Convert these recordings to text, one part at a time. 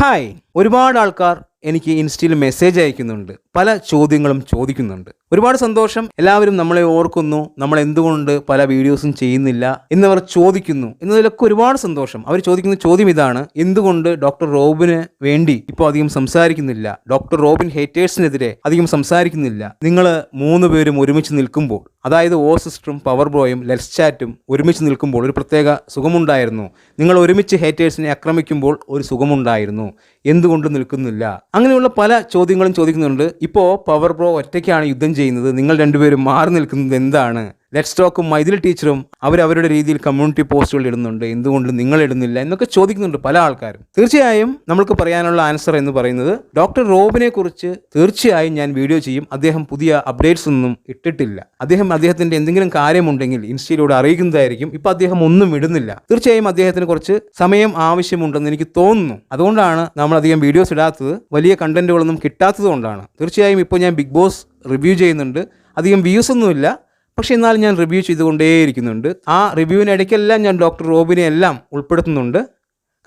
Hi ഒരുപാട് ആൾക്കാർ എനിക്ക് ഇൻസ്റ്റയിൽ മെസ്സേജ് അയക്കുന്നുണ്ട്. പല ചോദ്യങ്ങളും ചോദിക്കുന്നുണ്ട്. ഒരുപാട് സന്തോഷം. എല്ലാവരും നമ്മളെ ഓർക്കുന്നു. നമ്മൾ എന്തുകൊണ്ട് പല വീഡിയോസും ചെയ്യുന്നില്ല എന്നവർ ചോദിക്കുന്നു എന്നതിലൊക്കെ ഒരുപാട് സന്തോഷം. അവർ ചോദിക്കുന്ന ചോദ്യം ഇതാണ്. എന്തുകൊണ്ട് ഡോക്ടർ റോബിന് വേണ്ടി ഇപ്പോൾ അധികം സംസാരിക്കുന്നില്ല? ഡോക്ടർ റോബിൻ ഹേറ്റേഴ്സിനെതിരെ അധികം സംസാരിക്കുന്നില്ല. നിങ്ങൾ മൂന്ന് പേരും ഒരുമിച്ച് നിൽക്കുമ്പോൾ അതായത് ഓ സിസ്റ്ററും പവർ ബോയും ലെറ്റ്സ് ചാറ്റും ഒരുമിച്ച് നിൽക്കുമ്പോൾ ഒരു പ്രത്യേക സുഖമുണ്ടായിരുന്നു. നിങ്ങൾ ഒരുമിച്ച് ഹേറ്റേഴ്സിനെ ആക്രമിക്കുമ്പോൾ ഒരു സുഖമുണ്ടായിരുന്നു. എന്തുകൊണ്ട് നിൽക്കുന്നില്ല? അങ്ങനെയുള്ള പല ചോദ്യങ്ങളും ചോദിക്കുന്നുണ്ട്. ഇപ്പോൾ പവർ ബ്രോ ഒറ്റയ്ക്കാണ് യുദ്ധം ചെയ്യുന്നത്. നിങ്ങൾ രണ്ടുപേരും മാറി നിൽക്കുന്നത് എന്താണ്? ലെറ്റ്സ് സ്റ്റോക്കും മൈതിൽ ടീച്ചറും അവർ അവരുടെ രീതിയിൽ കമ്മ്യൂണിറ്റി പോസ്റ്റുകൾ ഇടുന്നുണ്ട്. എന്തുകൊണ്ട് നിങ്ങൾ ഇടുന്നില്ല എന്നൊക്കെ ചോദിക്കുന്നുണ്ട് പല ആൾക്കാരും. തീർച്ചയായും നമ്മൾക്ക് പറയാനുള്ള ആൻസർ എന്ന് പറയുന്നത് ഡോക്ടർ റോബിനെ കുറിച്ച് തീർച്ചയായും ഞാൻ വീഡിയോ ചെയ്യും. അദ്ദേഹം പുതിയ അപ്ഡേറ്റ്സ് ഒന്നും ഇട്ടിട്ടില്ല. അദ്ദേഹം അദ്ദേഹത്തിന്റെ എന്തെങ്കിലും കാര്യമുണ്ടെങ്കിൽ ഇൻസ്റ്റയിലൂടെ അറിയിക്കുന്നതായിരിക്കും. ഇപ്പൊ അദ്ദേഹം ഒന്നും ഇടുന്നില്ല. തീർച്ചയായും അദ്ദേഹത്തിന് കുറച്ച് സമയം ആവശ്യമുണ്ടെന്ന് എനിക്ക് തോന്നുന്നു. അതുകൊണ്ടാണ് നമ്മൾ അധികം വീഡിയോസ് ഇടാത്തത്. വലിയ കണ്ടന്റുകളൊന്നും കിട്ടാത്തത് കൊണ്ടാണ്. തീർച്ചയായും ഇപ്പോൾ ഞാൻ ബിഗ് ബോസ് റിവ്യൂ ചെയ്യുന്നുണ്ട്. അധികം വ്യൂസ് ഒന്നുമില്ല. പക്ഷേ എന്നാലും ഞാൻ റിവ്യൂ ചെയ്തുകൊണ്ടേയിരിക്കുന്നുണ്ട്. ആ റിവ്യൂവിനിടയ്ക്കെല്ലാം ഞാൻ ഡോക്ടർ റോബിനെ എല്ലാം ഉൾപ്പെടുത്തുന്നുണ്ട്.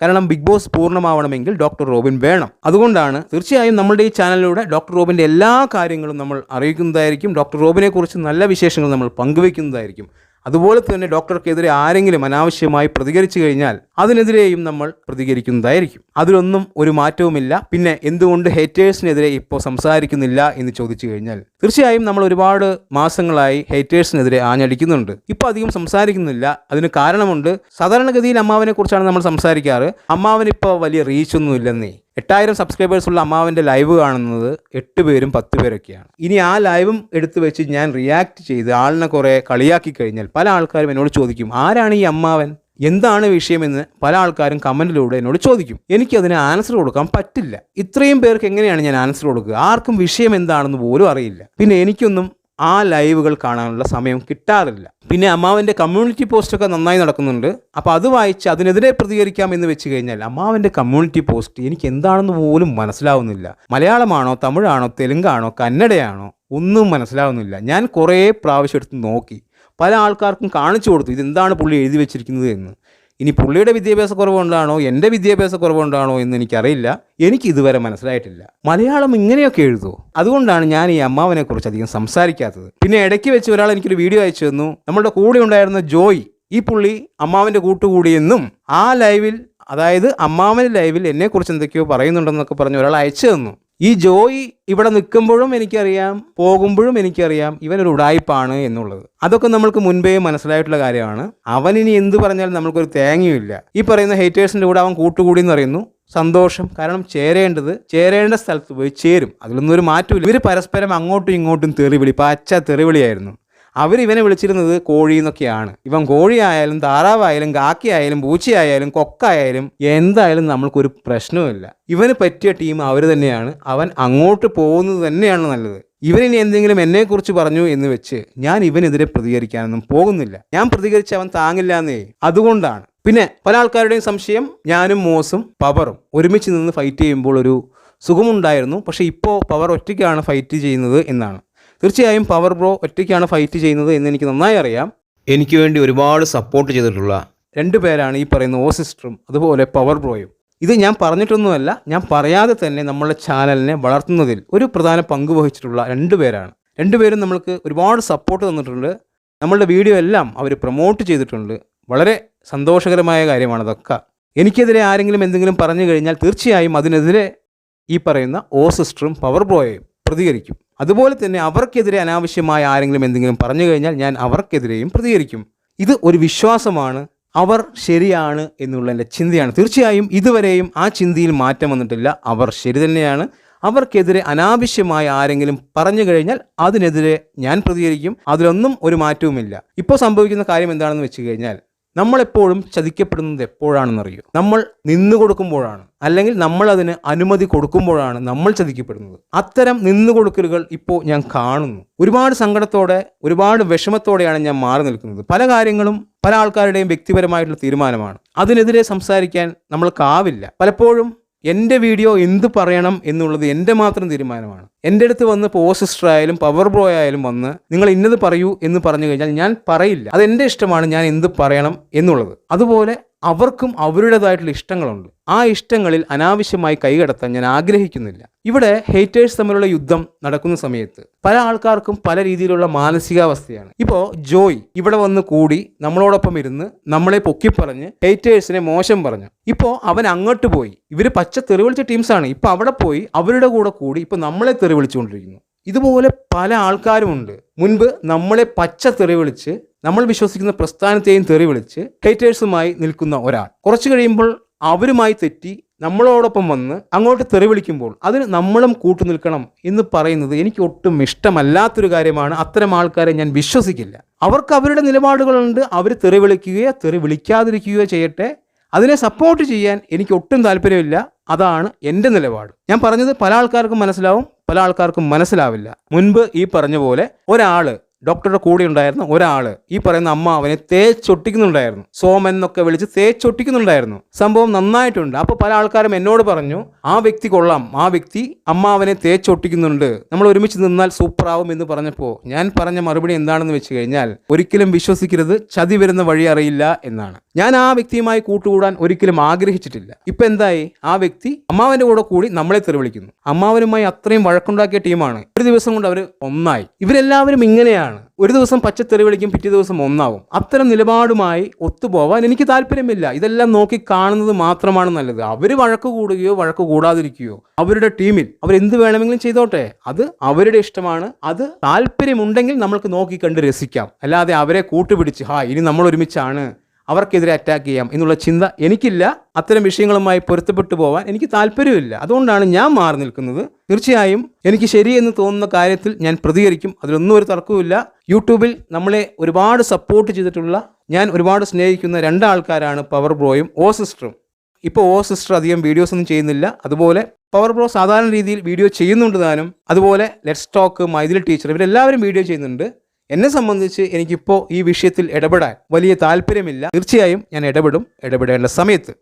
കാരണം ബിഗ് ബോസ് പൂർണമാവണമെങ്കിൽ ഡോക്ടർ റോബിൻ വേണം. അതുകൊണ്ടാണ് തീർച്ചയായും നമ്മുടെ ഈ ചാനലിലൂടെ ഡോക്ടർ റോബിന്റെ എല്ലാ കാര്യങ്ങളും നമ്മൾ അറിയിക്കുന്നതായിരിക്കും. ഡോക്ടർ റോബിനെക്കുറിച്ച് നല്ല വിശേഷങ്ങൾ നമ്മൾ പങ്കുവയ്ക്കുന്നതായിരിക്കും. അതുപോലെ തന്നെ ഡോക്ടർക്കെതിരെ ആരെങ്കിലും അനാവശ്യമായി പ്രതികരിച്ചു കഴിഞ്ഞാൽ അതിനെതിരെയും നമ്മൾ പ്രതികരിക്കുന്നതായിരിക്കും. അതിലൊന്നും ഒരു മാറ്റവുമില്ല. പിന്നെ എന്തുകൊണ്ട് ഹേറ്റേഴ്സിനെതിരെ ഇപ്പോൾ സംസാരിക്കുന്നില്ല എന്ന് ചോദിച്ചു കഴിഞ്ഞാൽ തീർച്ചയായും നമ്മൾ ഒരുപാട് മാസങ്ങളായി ഹേറ്റേഴ്സിനെതിരെ ആഞ്ഞടിക്കുന്നുണ്ട്. ഇപ്പോൾ അധികം സംസാരിക്കുന്നില്ല. അതിന് കാരണമുണ്ട് സാധാരണഗതിയിൽ അമ്മാവനെ കുറിച്ചാണ് നമ്മൾ സംസാരിക്കാറ്. അമ്മാവനിപ്പോൾ വലിയ റീച്ച് ഒന്നും ഇല്ലെന്നേ. എട്ടായിരം സബ്സ്ക്രൈബേഴ്സ് ഉള്ള അമ്മാവന്റെ ലൈവ് കാണുന്നത് എട്ട് പേരും പത്ത് പേരൊക്കെയാണ്. ഇനി ആ ലൈവും എടുത്തു വെച്ച് ഞാൻ റിയാക്ട് ചെയ്ത് ആളിനെ കുറേ കളിയാക്കി കഴിഞ്ഞാൽ പല ആൾക്കാരും എന്നോട് ചോദിക്കും ആരാണ് ഈ അമ്മാവൻ? എന്താണ് വിഷയമെന്ന് പല ആൾക്കാരും കമന്റിലൂടെ എന്നോട് ചോദിക്കും. എനിക്കതിന് ആൻസർ കൊടുക്കാൻ പറ്റില്ല. ഇത്രയും പേർക്ക് എങ്ങനെയാണ് ഞാൻ ആൻസർ കൊടുക്കുക? ആർക്കും വിഷയം എന്താണെന്ന് പോലും അറിയില്ല. പിന്നെ എനിക്കൊന്നും ആ ലൈവുകൾ കാണാനുള്ള സമയം കിട്ടാറില്ല. പിന്നെ അമ്മാവന്റെ കമ്മ്യൂണിറ്റി പോസ്റ്റൊക്കെ നന്നായി നടക്കുന്നുണ്ട്. അപ്പോൾ അത് വായിച്ച് അതിനെതിരെ പ്രതികരിക്കാം എന്ന് വെച്ച് കഴിഞ്ഞാൽ അമ്മാവന്റെ കമ്മ്യൂണിറ്റി പോസ്റ്റ് എനിക്ക് എന്താണെന്ന് പോലും മനസ്സിലാവുന്നില്ല. മലയാളമാണോ തമിഴാണോ തെലുങ്കാണോ കന്നഡയാണോ ഒന്നും മനസ്സിലാവുന്നില്ല. ഞാൻ കുറേ പ്രാവശ്യം എടുത്ത് നോക്കി. പല ആൾക്കാർക്കും കാണിച്ചു കൊടുത്തു. ഇതെന്താണ് പുള്ളി എഴുതി വെച്ചിരിക്കുന്നത് എന്ന്. ഇനി പുള്ളിയുടെ വിദ്യാഭ്യാസ കുറവുകൊണ്ടാണോ? എന്റെ വിദ്യാഭ്യാസ കുറവുകൊണ്ടാണോ എന്ന് എനിക്കറിയില്ല. എനിക്ക് ഇതുവരെ മനസ്സിലായിട്ടില്ല. മലയാളം ഇങ്ങനെയൊക്കെ എഴുതുമോ അതുകൊണ്ടാണ് ഞാൻ ഈ അമ്മാവനെക്കുറിച്ച് അധികം സംസാരിക്കാത്തത്. പിന്നെ ഇടയ്ക്ക് വെച്ച് ഒരാൾ എനിക്കൊരു വീഡിയോ അയച്ചു തന്നു. നമ്മളുടെ കൂടെ ഉണ്ടായിരുന്ന ജോയ്. ഈ പുള്ളി അമ്മാവന്റെ കൂട്ടുകൂടിയെന്നും ആ ലൈവിൽ അതായത് അമ്മാവന്റെ ലൈവിൽ എന്നെക്കുറിച്ച് എന്തൊക്കെയോ പറയുന്നുണ്ടെന്നൊക്കെ പറഞ്ഞ് ഒരാൾ അയച്ചു തന്നു. ഈ ജോയി ഇവിടെ നിൽക്കുമ്പോഴും എനിക്കറിയാം പോകുമ്പോഴും എനിക്കറിയാം ഇവനൊരു ഉടായ്പാണ് എന്നുള്ളത്. അതൊക്കെ നമ്മൾക്ക് മുൻപേ മനസ്സിലായിട്ടുള്ള കാര്യമാണ്. അവൻ ഇനി എന്ത് പറഞ്ഞാലും നമ്മൾക്കൊരു തേങ്ങയുമില്ല ഈ പറയുന്ന ഹേറ്റേഴ്സിന്റെ കൂടെ അവൻ കൂട്ടുകൂടി എന്ന് പറയുന്നു. സന്തോഷം. കാരണം ചേരേണ്ടത് ചേരേണ്ട സ്ഥലത്ത് പോയി ചേരും. അതിലൊന്നും ഒരു മാറ്റമില്ല ഇവർ പരസ്പരം അങ്ങോട്ടും ഇങ്ങോട്ടും തെറിവിളി പച്ച തെറിവിളിയായിരുന്നു. അവർ ഇവനെ വിളിച്ചിരുന്നത് കോഴി എന്നൊക്കെയാണ്. ഇവൻ കോഴിയായാലും താറാവായാലും കാക്കയായാലും പൂച്ചയായാലും കൊക്കായാലും എന്തായാലും നമ്മൾക്കൊരു പ്രശ്നവുമില്ല. ഇവന് പറ്റിയ ടീം അവർ തന്നെയാണ്. അവൻ അങ്ങോട്ട് പോകുന്നത് തന്നെയാണ് നല്ലത്. ഇവനിനി എന്തെങ്കിലും എന്നെക്കുറിച്ച് പറഞ്ഞു എന്ന് വെച്ച് ഞാൻ ഇവനെതിരെ പ്രതികരിക്കാനൊന്നും പോകുന്നില്ല. ഞാൻ പ്രതികരിച്ച് അവൻ താങ്ങില്ല എന്നേ അതുകൊണ്ടാണ്. പിന്നെ പല ആൾക്കാരുടെയും സംശയം ഞാനും മോസും പവറും ഒരുമിച്ച് നിന്ന് ഫൈറ്റ് ചെയ്യുമ്പോൾ ഒരു സുഖമുണ്ടായിരുന്നു. പക്ഷേ ഇപ്പോൾ പവർ ഒറ്റയ്ക്കാണ് ഫൈറ്റ് ചെയ്യുന്നത് എന്നാണ്. തീർച്ചയായും പവർ ബ്രോ ഒറ്റയ്ക്കാണ് ഫൈറ്റ് ചെയ്യുന്നത് എന്ന് എനിക്ക് നന്നായി അറിയാം. എനിക്ക് വേണ്ടി ഒരുപാട് സപ്പോർട്ട് ചെയ്തിട്ടുള്ള രണ്ട് പേരാണ് ഈ പറയുന്ന ഓ സിസ്റ്ററും അതുപോലെ പവർ ബ്രോയും ഇത് ഞാൻ പറഞ്ഞിട്ടൊന്നുമല്ല ഞാൻ പറയാതെ തന്നെ നമ്മളുടെ ചാനലിനെ വളർത്തുന്നതിൽ ഒരു പ്രധാന പങ്ക് വഹിച്ചിട്ടുള്ള രണ്ട് പേരാണ്. രണ്ടുപേരും നമ്മൾക്ക് ഒരുപാട് സപ്പോർട്ട് തന്നിട്ടുണ്ട്. നമ്മളുടെ വീഡിയോ എല്ലാം അവർ പ്രൊമോട്ട് ചെയ്തിട്ടുണ്ട്. വളരെ സന്തോഷകരമായ കാര്യമാണ് അതൊക്കെ എനിക്കെതിരെ ആരെങ്കിലും എന്തെങ്കിലും പറഞ്ഞു കഴിഞ്ഞാൽ തീർച്ചയായും അതിനെതിരെ ഈ പറയുന്ന ഓ സിസ്റ്ററും പവർ ബ്രോയും പ്രതികരിക്കും. അതുപോലെ തന്നെ അവർക്കെതിരെ അനാവശ്യമായ ആരെങ്കിലും എന്തെങ്കിലും പറഞ്ഞു കഴിഞ്ഞാൽ ഞാൻ അവർക്കെതിരെയും പ്രതികരിക്കും. ഇത് ഒരു വിശ്വാസമാണ്. അവർ ശരിയാണ് എന്നുള്ള എന്റെ ചിന്തയാണ്. തീർച്ചയായും ഇതുവരെയും ആ ചിന്തയിൽ മാറ്റം വന്നിട്ടില്ല. അവർ ശരി തന്നെയാണ്. അവർക്കെതിരെ അനാവശ്യമായ ആരെങ്കിലും പറഞ്ഞു കഴിഞ്ഞാൽ അതിനെതിരെ ഞാൻ പ്രതികരിക്കും. അതിലൊന്നും ഒരു മാറ്റവുമില്ല. ഇപ്പോൾ സംഭവിക്കുന്ന കാര്യം എന്താണെന്ന് വെച്ച് കഴിഞ്ഞാൽ നമ്മളെപ്പോഴും ചതിക്കപ്പെടുന്നത് എപ്പോഴാണെന്നറിയോ? നമ്മൾ നിന്നു കൊടുക്കുമ്പോഴാണ്. അല്ലെങ്കിൽ നമ്മൾ അതിന് അനുമതി കൊടുക്കുമ്പോഴാണ് നമ്മൾ ചതിക്കപ്പെടുന്നത്. അത്തരം നിന്നു കൊടുക്കലുകൾ ഇപ്പോൾ ഞാൻ കാണുന്നു. ഒരുപാട് സങ്കടത്തോടെ ഒരുപാട് വിഷമത്തോടെയാണ് ഞാൻ മാറി നിൽക്കുന്നത്. പല കാര്യങ്ങളും പല ആൾക്കാരുടെയും വ്യക്തിപരമായിട്ടുള്ള തീരുമാനമാണ്. അതിനെതിരെ സംസാരിക്കാൻ നമ്മൾക്കാവില്ല പലപ്പോഴും എന്റെ വീഡിയോ എന്ത് പറയണം എന്നുള്ളത് എന്റെ മാത്രം തീരുമാനമാണ്. എന്റെ അടുത്ത് വന്ന് ഇപ്പോൾ സിസ്റ്റർ ആയാലും പവർ ബ്രോ ആയാലും വന്ന് നിങ്ങൾ ഇന്നത് പറയൂ എന്ന് പറഞ്ഞു കഴിഞ്ഞാൽ ഞാൻ പറയില്ല. അത് എന്റെ ഇഷ്ടമാണ് ഞാൻ എന്ത് പറയണം എന്നുള്ളത്. അതുപോലെ അവർക്കും അവരുടേതായിട്ടുള്ള ഇഷ്ടങ്ങളുണ്ട്. ആ ഇഷ്ടങ്ങളിൽ അനാവശ്യമായി കൈകടത്താൻ ഞാൻ ആഗ്രഹിക്കുന്നില്ല. ഇവിടെ ഹേറ്റേഴ്സ് തമ്മിലുള്ള യുദ്ധം നടക്കുന്ന സമയത്ത് പല ആൾക്കാർക്കും പല രീതിയിലുള്ള മാനസികാവസ്ഥയാണ്. ഇപ്പോൾ ജോയ് ഇവിടെ വന്ന് കൂടി നമ്മളോടൊപ്പം ഇരുന്ന് നമ്മളെ പൊക്കിപ്പറഞ്ഞ് ഹേറ്റേഴ്സിനെ മോശം പറഞ്ഞു. ഇപ്പോൾ അവൻ അങ്ങോട്ട് പോയി. ഇവർ പച്ച തെറിവിളിച്ച ടീംസാണ് ഇപ്പോൾ അവിടെ പോയി അവരുടെ കൂടെ കൂടി ഇപ്പോൾ നമ്മളെ തെറി വിളിച്ചുകൊണ്ടിരിക്കുന്നു. ഇതുപോലെ പല ആൾക്കാരുമുണ്ട്. മുൻപ് നമ്മളെ പച്ച തെറി വിളിച്ച് നമ്മൾ വിശ്വസിക്കുന്ന പ്രസ്ഥാനത്തെയും തെറി വിളിച്ച് ഹേറ്റേഴ്സുമായി നിൽക്കുന്ന ഒരാൾ. കുറച്ച് കഴിയുമ്പോൾ അവരുമായി തെറ്റി നമ്മളോടൊപ്പം വന്ന് അങ്ങോട്ട് തെറി വിളിക്കുമ്പോൾ അതിന് നമ്മളും കൂട്ടു നിൽക്കണം എന്ന് പറയുന്നത് എനിക്ക് ഒട്ടും ഇഷ്ടമല്ലാത്തൊരു കാര്യമാണ്. അത്തരം ആൾക്കാരെ ഞാൻ വിശ്വസിക്കില്ല. അവർക്ക് അവരുടെ നിലപാടുകളുണ്ട്. അവർ തെറി വിളിക്കുകയോ തെറി വിളിക്കാതിരിക്കുകയോ ചെയ്യട്ടെ. അതിനെ സപ്പോർട്ട് ചെയ്യാൻ എനിക്ക് ഒട്ടും താല്പര്യമില്ല. അതാണ് എന്റെ നിലപാട്. ഞാൻ പറഞ്ഞത് പല ആൾക്കാർക്കും മനസ്സിലാവും. പല ആൾക്കാർക്കും മനസ്സിലാവില്ല. മുൻപ് ഈ പറഞ്ഞ പോലെ ഒരാൾ ഡോക്ടറുടെ കൂടെ ഉണ്ടായിരുന്ന ഒരാൾ ഈ പറയുന്ന അമ്മ അവനെ തേച്ചൊട്ടിക്കുന്നുണ്ടായിരുന്നു. സോമൻ എന്നൊക്കെ വിളിച്ച് തേച്ചൊട്ടിക്കുന്നുണ്ടായിരുന്നു. സംഭവം നന്നായിട്ടുണ്ട്. അപ്പോൾ പല ആൾക്കാരും എന്നോട് പറഞ്ഞു ആ വ്യക്തി കൊള്ളാം. ആ വ്യക്തി അമ്മാവനെ തേച്ചൊട്ടിക്കുന്നുണ്ട്. നമ്മൾ ഒരുമിച്ച് നിന്നാൽ സൂപ്പറാവും എന്ന് പറഞ്ഞപ്പോൾ ഞാൻ പറഞ്ഞ മറുപടി എന്താണെന്ന് വെച്ച് കഴിഞ്ഞാൽ ഒരിക്കലും വിശ്വസിക്കരുത്. ചതി വരുന്ന വഴി അറിയില്ല എന്നാണ്. ഞാൻ ആ വ്യക്തിയുമായി കൂട്ടുകൂടാൻ ഒരിക്കലും ആഗ്രഹിച്ചിട്ടില്ല. ഇപ്പൊ എന്തായി? ആ വ്യക്തി അമ്മാവന്റെ കൂടെ കൂടി നമ്മളെ തെറിവിളിക്കുന്നു. അമ്മാവനുമായി അത്രയും വഴക്കുണ്ടാക്കിയ ടീമാണ്. ഒരു ദിവസം കൊണ്ട് അവർ ഒന്നായി. ഇവരെല്ലാവരും ഇങ്ങനെയാണ്. ഒരു ദിവസം പച്ചത്തെറി വിളിക്കും പിറ്റേ ദിവസം ഒന്നാവും. അത്തരം നിലപാടുമായി ഒത്തുപോവാൻ എനിക്ക് താല്പര്യമില്ല. ഇതെല്ലാം നോക്കി കാണുന്നത് മാത്രമാണ് നല്ലത്. അവർ വഴക്ക് കൂടുകയോ വഴക്ക് കൂടാതിരിക്കുകയോ അവരുടെ ടീമിൽ അവരെന്ത് വേണമെങ്കിലും ചെയ്തോട്ടെ. അത് അവരുടെ ഇഷ്ടമാണ്. അത് താല്പര്യമുണ്ടെങ്കിൽ നമ്മൾക്ക് നോക്കി കണ്ട് രസിക്കാം. അല്ലാതെ അവരെ കൂട്ടുപിടിച്ച് ഹാ ഇനി നമ്മൾ ഒരുമിച്ചാണ് അവർക്കെതിരെ അറ്റാക്ക് ചെയ്യാം എന്നുള്ള ചിന്ത എനിക്കില്ല. അത്തരം വിഷയങ്ങളുമായി പൊരുത്തപ്പെട്ടു പോകാൻ എനിക്ക് താല്പര്യമില്ല. അതുകൊണ്ടാണ് ഞാൻ മാറി നിൽക്കുന്നത്. തീർച്ചയായും എനിക്ക് ശരിയെന്ന് തോന്നുന്ന കാര്യത്തിൽ ഞാൻ പ്രതികരിക്കും. അതിലൊന്നും ഒരു തർക്കവുമില്ല. യൂട്യൂബിൽ നമ്മളെ ഒരുപാട് സപ്പോർട്ട് ചെയ്തിട്ടുള്ള ഞാൻ ഒരുപാട് സ്നേഹിക്കുന്ന രണ്ടാൾക്കാരാണ് പവർ ബ്രോയും ഓ സിസ്റ്ററും ഇപ്പോൾ ഓ സിസ്റ്റർ അധികം വീഡിയോസ് ഒന്നും ചെയ്യുന്നില്ല. അതുപോലെ പവർ ബ്രോ സാധാരണ രീതിയിൽ വീഡിയോ ചെയ്യുന്നുണ്ട് താനും. അതുപോലെ ലെറ്റ്സ് ടോക്ക് മൈതിൽ ടീച്ചർ ഇവരെല്ലാവരും വീഡിയോ ചെയ്യുന്നുണ്ട്. എന്നെ സംബന്ധിച്ച് എനിക്കിപ്പോൾ ഈ വിഷയത്തിൽ ഇടപെടാൻ വലിയ താല്പര്യമില്ല. തീർച്ചയായും ഞാൻ ഇടപെടും ഇടപെടേണ്ട സമയത്ത്.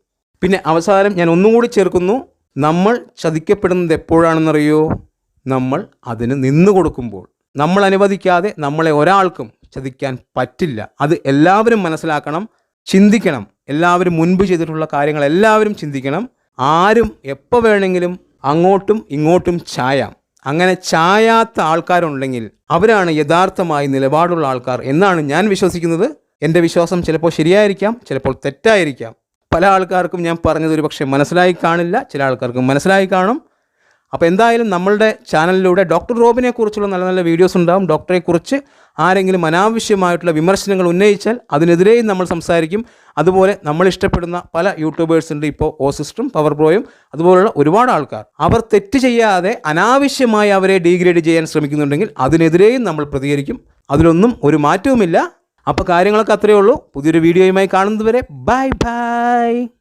പിന്നെ അവസാനം ഞാൻ ഒന്നും കൂടി ചേർക്കുന്നു. നമ്മൾ ചതിക്കപ്പെടുന്നത് എപ്പോഴാണെന്നറിയോ? നമ്മൾ അതിന് നിന്നു കൊടുക്കുമ്പോൾ. നമ്മൾ അനുവദിക്കാതെ നമ്മളെ ഒരാൾക്കും ചതിക്കാൻ പറ്റില്ല. അത് എല്ലാവരും മനസ്സിലാക്കണം ചിന്തിക്കണം. എല്ലാവരും മുൻപ് ചെയ്തിട്ടുള്ള കാര്യങ്ങൾ എല്ലാവരും ചിന്തിക്കണം. ആരും എപ്പോൾ വേണമെങ്കിലും അങ്ങോട്ടും ഇങ്ങോട്ടും ചായാം. അങ്ങനെ ചായാത്ത ആൾക്കാരുണ്ടെങ്കിൽ അവരാണ് യഥാർത്ഥമായി നിലപാടുള്ള ആൾക്കാർ എന്നാണ് ഞാൻ വിശ്വസിക്കുന്നത്. എന്റെ വിശ്വാസം ചിലപ്പോൾ ശരിയായിരിക്കാം ചിലപ്പോൾ തെറ്റായിരിക്കാം. പല ആൾക്കാർക്കും ഞാൻ പറഞ്ഞത് ഒരു പക്ഷേ മനസ്സിലായി കാണില്ല ചില ആൾക്കാർക്കും മനസ്സിലായി കാണും. അപ്പോൾ എന്തായാലും നമ്മളുടെ ചാനലിലൂടെ ഡോക്ടർ റോബിനെ കുറിച്ചുള്ള നല്ല നല്ല വീഡിയോസ് ഉണ്ടാവും. ഡോക്ടറെക്കുറിച്ച് ആരെങ്കിലും അനാവശ്യമായിട്ടുള്ള വിമർശനങ്ങൾ ഉന്നയിച്ചാൽ അതിനെതിരെയും നമ്മൾ സംസാരിക്കും. അതുപോലെ നമ്മൾ ഇഷ്ടപ്പെടുന്ന പല യൂട്യൂബേഴ്സുണ്ട് ഇപ്പോൾ ഓ സിസ്റ്ററും പവർ ബ്രോയും അതുപോലുള്ള ഒരുപാട് ആൾക്കാർ. അവർ തെറ്റ് ചെയ്യാതെ അനാവശ്യമായി അവരെ ഡീഗ്രേഡ് ചെയ്യാൻ ശ്രമിക്കുന്നുണ്ടെങ്കിൽ അതിനെതിരെയും നമ്മൾ പ്രതികരിക്കും. അതിലൊന്നും ഒരു മാറ്റവുമില്ല. അപ്പോൾ കാര്യങ്ങളൊക്കെ അത്രയേ ഉള്ളൂ. പുതിയൊരു വീഡിയോയുമായി കാണുന്നതുവരെ ബൈ ബൈ.